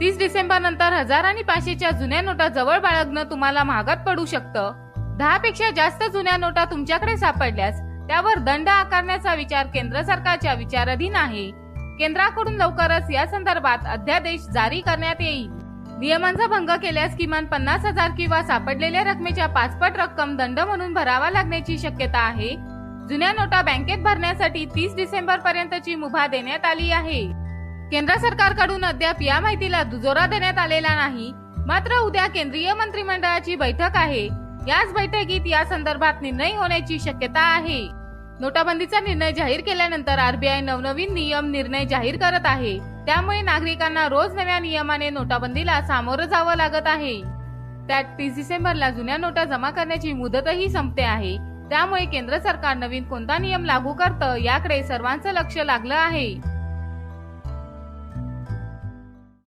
तीस डिसेंबर नंतर हजार आणि पाचशेच्या जुन्या नोटा जवळ बाळगणं तुम्हाला महागात पडू शकतं. दहा पेक्षा जास्त जुन्या नोटा तुमच्याकडे सापडल्यास त्यावर दंड आकारण्याचा विचार केंद्र सरकारच्या विचाराधीन आहे. केंद्राकडून लवकरच या संदर्भात अध्यादेश जारी करण्यात येईल. नियमांचा भंग केल्यास किमान पन्नास हजार किंवा सापडलेल्या रकमेच्या पाचपट रक्कम दंड म्हणून भरावा लागण्याची शक्यता आहे. जुन्या नोटा बँकेत भरण्यासाठी तीस डिसेंबर पर्यंतची मुभा देण्यात आली आहे. केंद्र सरकारकडून अद्याप या माहितीला दुजोरा देण्यात आलेला नाही. मात्र उद्या केंद्रीय मंत्रिमंडळाची बैठक आहे. याच बैठकीत या संदर्भात निर्णय होण्याची शक्यता आहे. नोटाबंदीचा निर्णय जाहीर केल्यानंतर आरबीआय नवनवीन नियम निर्णय जाहीर करत आहे. त्यामुळे नागरिकांना रोज नव्या नियमाने नोटाबंदीला सामोरं जावं लागत आहे. त्यात तीस डिसेंबरला जुन्या नोटा जमा करण्याची मुदतही संपते आहे. त्यामुळे केंद्र सरकार नवीन कोणता नियम लागू करतं याकडे सर्वांचं लक्ष लागलं आहे.